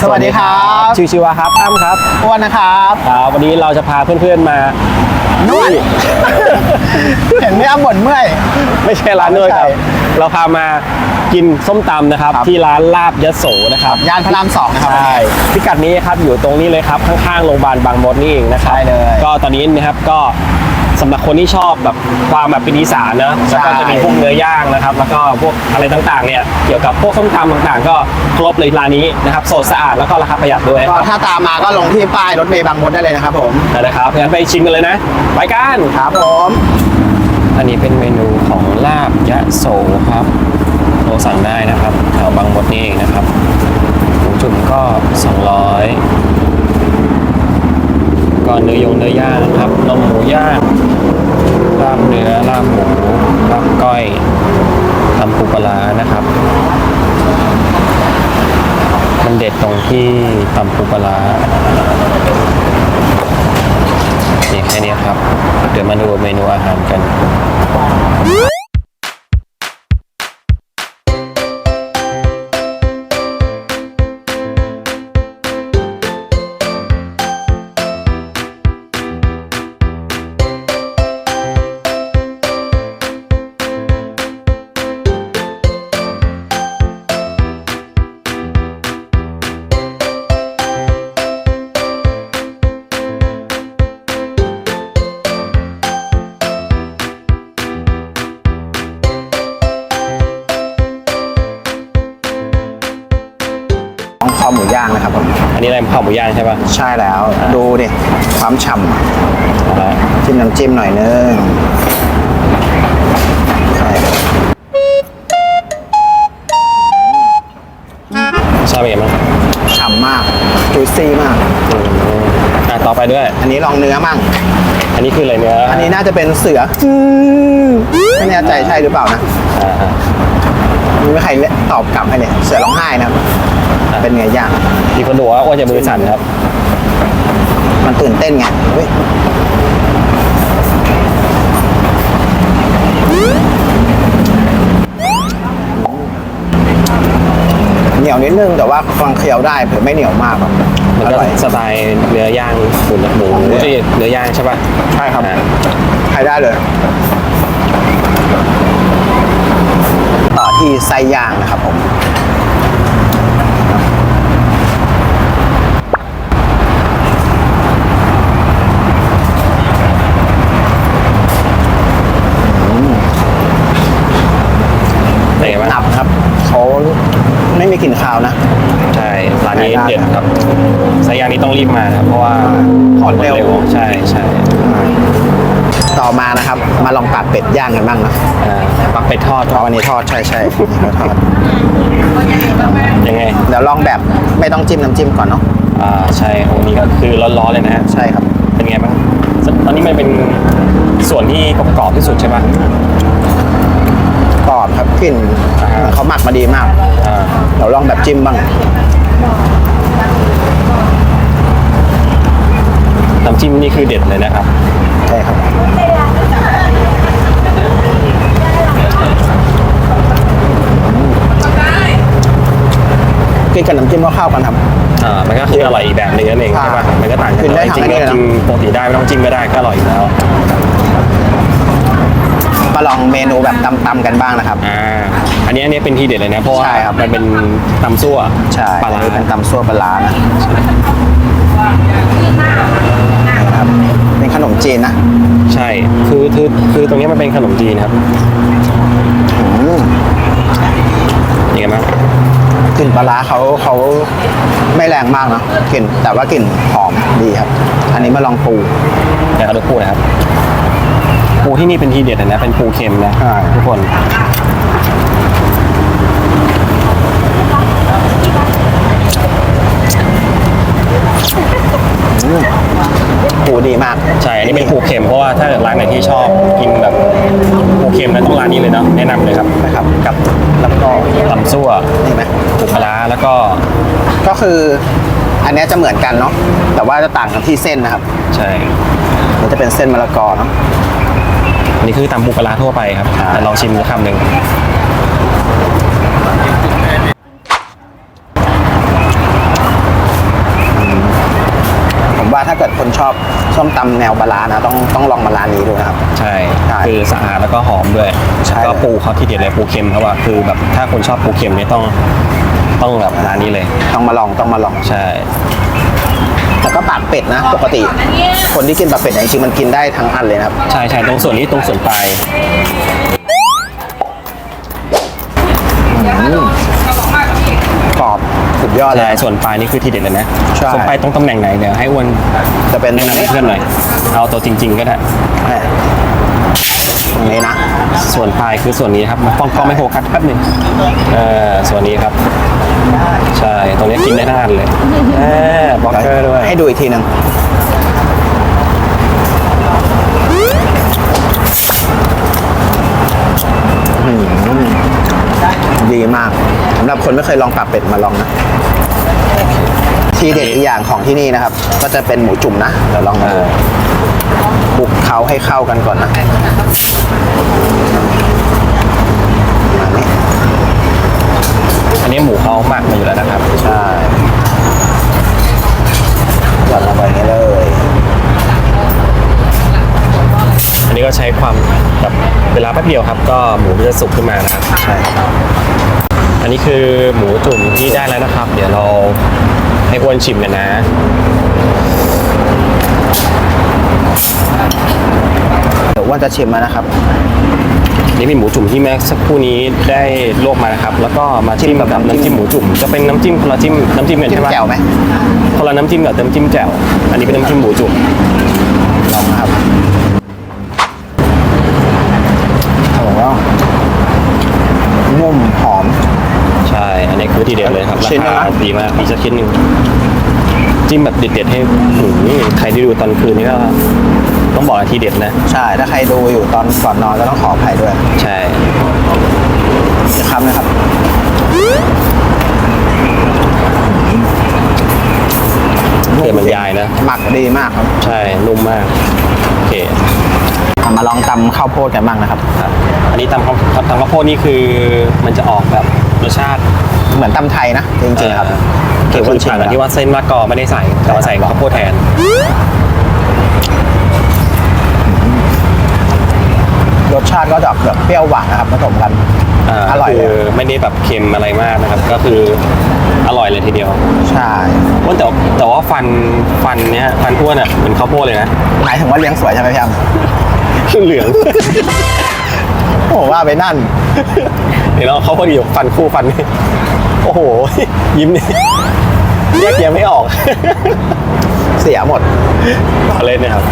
สวัสดีครับ ชื่อชิวาครับอ้ำครับอ้วนนะครับครับวันนี้เราจะพาเพื่อนๆมานวดเห็นไม่อ้ำบ่นเมื่อย ไม่ใช่ร้านนวดครับไม่ใช่เราพามากินส้มตำนะครับครับ ที่ร้านลาบยโสนะครับย่านพระรามสองนะครับใช่พิกัดนี้ครับอยู่ตรงนี้เลยครับข้างๆโรงพยาบาลบางมดนี่เองนะครับใช่เลย ก็ตอนนี้นะครับก็ สำหรับคนที่ชอบแบบความแบบเป็นอีสานนะแล้วก็จะมีพวกเนื้อย่างนะครับ แล้วก็พวกอะไรต่างๆเนี่ยเกี่ยวกับพวกส้มตำต่างๆ ก็ครบเลยร้านนี้นะครับสดสะอาดแล้วก็ราคาประหยัดด้วยก็ถ้าตามมาก็ลงที่ป้ายรถเมล์บางมดได้เลยนะครับผมนะครับงั้นไปชิมกันเลยนะไปกัน ครับผมอันนี้เป็นเมนูของลาบยะโสครับโทรสั่งได้นะครับแถวบางมดนี่เองนะครับหมูจุ่มก็ 200ก็เนื้อยงเนื้อย่างนะครับนมหมูย่าง ลาบเนื้อลาบหมูลาบก้อยทำปูปลาร้านะครับ มันเด็ดตรงที่ตำปูปลา ข้าวหมูย่างใช่ปะ ใช่แล้วดูดิ ความฉ่อ่าำจิ้มน้ำจิ้มหน่อยนึงใช่ชอบเป็นไงบ้างฉ่ำมากจุยซี่มาก อืมอะต่อไปด้วย อันนี้ลองเนื้อมั่ง อันนี้คืออะไรเนื้ออันนี้น่าจะเป็นเสือไม่แน่ใจใช่หรือเปล่านะอ่าอ่าไม่มีใครตอบกลับให้เลยเสือร้องไห้นะครับ เป็นไงย่างมีคนดูว่าอ้วนจะมือสั่นครับ มันตื่นเต้นไงเฮ้ยเหนียวนิดนึงแต่ว่าฟังเคี้ยวได้เผื่อไม่เหนียวมากครับมันอก็ร่อยสไตล์เนื้อย่างหมูหมูเนื้อเอ้ยเนื้อย่างใช่ปะใช่ครับอ่าใช้ได้เลย ต่อที่ไส้ย่างนะครับผม เป็นไงบ้าง หนับครับเขาไม่มีกลิ่นคาวนะ ใช่ร้านนี้ ได้ เด็ดครับไส้ย่าง นี้ต้องรีบมานะครับเพราะว่าหมดเร็ว ใช่ใช่ต่อมานะครับ มาลองปากเป็ดย่างกันบ้างนะอ่าปักเป็ดทอดเพราะวันนี้ทอดใช่ใช่นี่ก็ทอดยังไงเดี๋ยวลองแบบไม่ต้องจิ้มน้ำจิ้มก่อนเนาะอ่าใช่โอ้นี่ก็คือร้อนๆเลยนะฮะใช่ครับ เป็นไงบ้างตอนนี้มันเป็นส่วนที่กรอบๆที่สุดใช่ปะกรอบครับกลิ่นอ่าฮะเขาหมักมาดีมาก อ่า เดี๋ยวลองแบบจิ้มบ้าง น้ำจิ้มนี่คือเด็ดเลยนะครับ ใช่ครับ กินกับน้ำจิ้มก็เข้ากันครับ อ่า มันก็คืออร่อยอีกแบบหนึงนั่นเองอ่าใช่ปะมันก็ต่างกันกินได้จริงๆทั้งอันนี้ก็เลยนะ กินปกติได้ไม่ต้องจิ้มก็ได้ก็อร่อยอยู่แล้ว มาลองเมนูแบบตำๆกันบ้างนะครับ อ่า อันนี้อันนี้เป็นทีเด็ดเลยนะ เพราะว่าใช่ครับ มันเป็นตำซั่วใช่ปลาร้าอันนี้เป็นตำซั่วปลาร้านะนะ ครับเป็นขนมจีนนะใช่คือคือคือตรงนี้มันเป็นขนมจีนครับอืมยังไงบ้างกลิ่นปลาร้าเขาเขาไม่แรงมากเนอะกลิ่นแต่ว่ากลิ่นหอมดีครับ อันนี้มาลองปูแต่เขาดูปูนะครับ ปูที่นี่เป็นทีเด็ดเลยนะเป็นปูเค็มนะใช่ทุกคน ปูดีมาก ใช่อันนี้เป็นปูเค็มเพราะว่าถ้าเกิดร้านไหนที่ชอบกินแบบปูเค็มนะต้องร้านนี้เลยเนาะแนะนำเลยครับนะครับ กับแล้วก็ตำซั่วนี่ไหมปูปลาร้าแล้วก็ก็คืออันเนี้ยจะเหมือนกันเนาะแต่ว่าจะต่างกันที่เส้นนะครับ ใช่มันจะเป็นเส้นมะละกอเนาะอันนี้คือตำปูปลาร้าทั่วไปครับใช่แต่ลองชิมสักคำหนึ่ง เกิดคนชอบส้มตำแนวปลาร้านะต้องต้องลองมาร้านนี้ดูนะครับ ใช่ ใช่คือสะอาดแล้วก็หอมด้วยใช่ แล้วก็ปูเขาที่เด็ดเลยปูเค็มเขาว่าคือแบบถ้าคนชอบปูเค็มเนี่ยต้องต้องแบบร้านนี้เลย ต้องมาลองต้องมาลอง ใช่ แล้วก็ปากเป็ดนะ ปกติ คนที่กินปากเป็ดเนี่ยจริงๆมันกินได้ทั้งอันเลยนะครับ ใช่ใช่ตรงส่วนนี้ตรงส่วนปลายกรอบสุ ดยอดเลใช่ยส่วนปลายนี่คือที่เด็ดเลยนะใช่ ส่วนปลายตรงตำแหน่งไหนเดี๋ยวให้อ้วนจะเป็นแนะนำให้เพื่อนหน่อยเอาตัวจริง ๆ ก็ได้แหม่ตรงนี้นะ ส่วนปลายคือส่วนนี้ครับกล้องกล้องไม่โฟกัสแป๊บหนึงเออส่วนนี้ครับ ใช่ตรงนี้กินได้ทั้งอันเลยเออบล็อกเกอร์ด้วยให้ดูอีกทีหนึ่งอื้อหือดีมากสำหรับคนไม่เคยลองปากเป็ดมาลองนะ ทีเด็ดอีกอย่างของที่นี่นะครับ ก็จะเป็นหมูจุ่มนะเดี๋ยวลองมาดูคลุกเคล้าให้เข้ากันก่อนนะอันนี้อันนี้หมูเขาหมักมาอยู่แล้วนะครับ ใช่หย่อนลงไปอย่างนี้เลยอันนี้ก็ใช้ความแบบเวลาแป๊บเดียวครับ ก็หมูก็จะสุกขึ้นมานะครับ ใช่ อันนี้คือหมูจุ่มที่ได้แล้วนะครับ เดี๋ยวเราให้อ้วนชิมกันนะเดี๋ยวว่าจะชิมแล้วนะครับ นี่เป็นหมูจุ่มที่แม็กสักครู่นี้ได้ลวกมานะครับ แล้วก็มาจิ้มกับน้ำจิ้มหมูจุ่มจะเป็นน้ำจิ้มคนละจิ้มน้ำจิ้มกันจิ้ใช่มไหมแจ่วไหมคนละน้ำจิ้มกับน้ำจิ้มแจ่วอันนี้เป็นน้ำจิ้มหมูจุ่ม ลองนะครับโอ้โหนุ่มหอม ใช่ อันนี้ คือทีเด็ดเลยครับราชิ้นหนึ่งคานะดีมากมีสักชิ้นหนึ่งจิ้มแบบเด็ดๆให้หืมใครที่ดูตอนคืนนี้ก็ ต้องบอกว่าทีเด็ดนะ ใช่ ถ้าใครดูอยู่ตอนก่อนนอนก็ต้องขออภัยด้วยใช่ จะคำนะครับ เกลือมันยายนะ หมักดีมากครับใช่นุ่มมากโอเคเอามาลองตำข้าวโพดกันบ้างนะครับ ครับ อันนี้ตำข้าวตำข้าวโพดนี่คือ มันจะออกแบบรสชาติ เหมือนตำไทยนะ จริงๆครับเกี่ยวกับชิมต่างแล้กันวที่ว่าเส้นมะกอไม่ได้ใส่แต่ว่าใส่ข้าวโพดแทนรสชาติก็จะแบบเปรี้ยวหวานนะครับผสมกันาอร่อยเลยคือไม่ได้แบบเค็มอะไรมากนะครับ ก็คืออร่อยเลยทีเดียว ใช่อ้วนแต่แต่ว่าฟันฟันเนี้ยฟันอ้วนอะเป็นข้าวโพดเลยนะหมายถึงว่าเลี้ยงสวยใช่ไหมพี่แอมเหลืองโอ้โหว่าไปนั่น เดี๋ยวเราเขาพอดีกับฟันคู่ฟันนี่โอ้โห ยิ้มนี่แยกแยะไม่ออก เสียหมดเอาเล่นนะครับ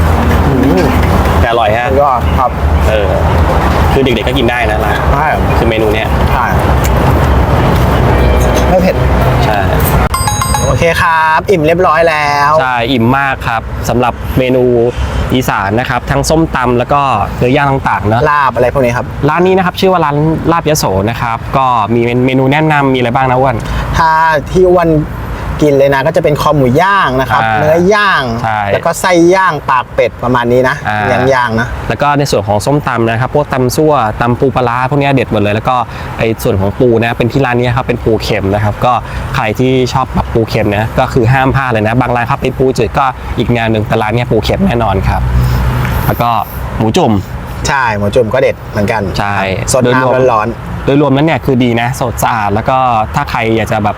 แต่อร่อยฮะก็ครับ เออ คือเด็กๆก็กินได้นะร้านใช่คือเมนูเนี้ยใช่ เคครับ อิ่มเรียบร้อยแล้วใช่อิ่มมากครับสำหรับเมนูอีสานนะครับ ทั้งส้มตำแล้วก็เนื้อย่างต่างๆเนอะลาบอะไรพวกนี้ครับ ร้านนี้นะครับชื่อว่าร้านลาบยโสนะครับ ก็มีเมนูแนะนำมีอะไรบ้างนะอ้วนถ้าที่อ้วัน กินเลยนะก็จะเป็นคอหมูย่างนะครับ อ่าเนื้อย่างใช่ แล้วก็ไส้ย่างปากเป็ดประมาณนี้นะอ่าย่างย่างๆนะ แล้วก็ในส่วนของส้มตำนะครับพวกตำซั่วตำปูปลาร้าพวกเนี้ยเด็ดหมดเลย แล้วก็ไอส่วนของปูนะเป็นที่ร้านนี้ครับเป็นปูเค็มนะครับก็ใครที่ชอบแบบปูเค็มนะก็คือห้ามพลาดเลยนะ บางร้านครับเป็นปูจืดก็อีกงานหนึ่งแต่ร้านเนี้ยปูเค็มแน่นอนครับ แล้วก็หมูจุ่ม ใช่หมูจุ่มก็เด็ดเหมือนกันใช่สดโดยรวม น้ำร้อนโดยรวมนั้นเนี่ยคือดีนะสดสะอาดแล้วก็ถ้าใครอยากจะแบบ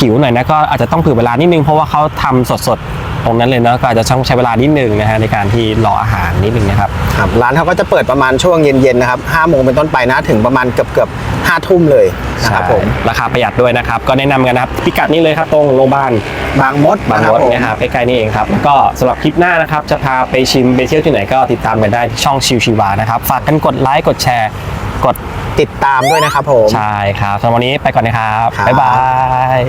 หิวหน่อยนะก็อาจจะต้องเผื่อเวลานิดนึงเพราะว่าเขาทำสดๆตรงนั้นเลยเนาะก็อาจจะต้องใช้เวลานิดนึงนะฮะในการที่รออาหารนิดนึงนะครับๆครับร้านเขาก็จะเปิดประมาณช่วงเย็นๆนะครับ5โมงเป็นต้นไปนะถึงประมาณเกือบเกือบๆห้าทุ่มเลยนะครับผมใช่ราคาประหยัดด้วยนะครับ ก็แนะนำกันนะครับพิกัดนี้เลยครับตรงโรงพยาบาลบางมดบางนะคมรับดผมเนะครับใกล้ๆนี่เองครับแล้วก็สำหรับคลิปหน้านะครับจะพาไปชิมไปเที่ยวที่ไหนก็ติดตามกันได้ที่ช่องชิวชิวานะครับฝากกันกดไลค์กดแชร์กด ติดตามด้วยนะครับผม ใช่ครับสำหรับวันนี้ไปก่อนนะครับ ครับ บ๊ายบาย